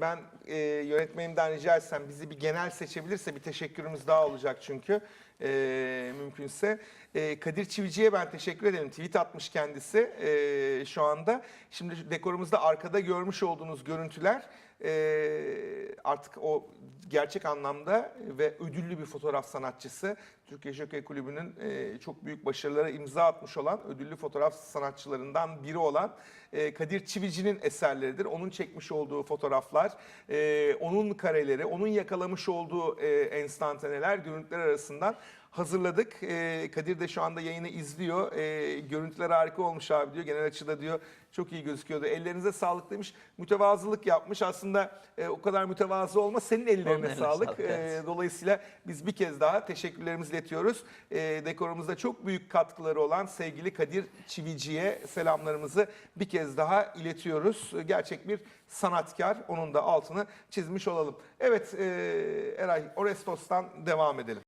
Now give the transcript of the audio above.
Ben e, yönetmenimden rica etsem bizi bir genel seçebilirse bir teşekkürümüz daha olacak çünkü e, mümkünse. E, Kadir Çivici'ye ben teşekkür ederim. Tweet atmış kendisi e, şu anda. Şimdi dekorumuzda arkada görmüş olduğunuz görüntüler e, artık o gerçek anlamda ve ödüllü bir fotoğraf sanatçısı. Türkiye Jockey Kulübü'nün e, çok büyük başarılara imza atmış olan ödüllü fotoğraf sanatçılarından biri olan e, Kadir Çivici'nin eserleridir. Onun çekmiş olduğu fotoğraflar, e, onun kareleri, onun yakalamış olduğu e, enstantaneler, görüntüler arasından hazırladık. Kadir de şu anda yayını izliyor. Görüntüler harika olmuş abi diyor. Genel açıda diyor çok iyi gözüküyordu. Ellerinize sağlık demiş. Mütevazılık yapmış. Aslında o kadar mütevazı olma senin ellerine Eline sağlık. sağlık, E, evet. dolayısıyla biz bir kez daha teşekkürlerimizi iletiyoruz. E, dekorumuzda çok büyük katkıları olan sevgili Kadir Çivici'ye selamlarımızı bir kez daha iletiyoruz. E, Gerçek bir sanatkar. Onun da altını çizmiş olalım. Evet e, Eray Orestos'tan devam edelim.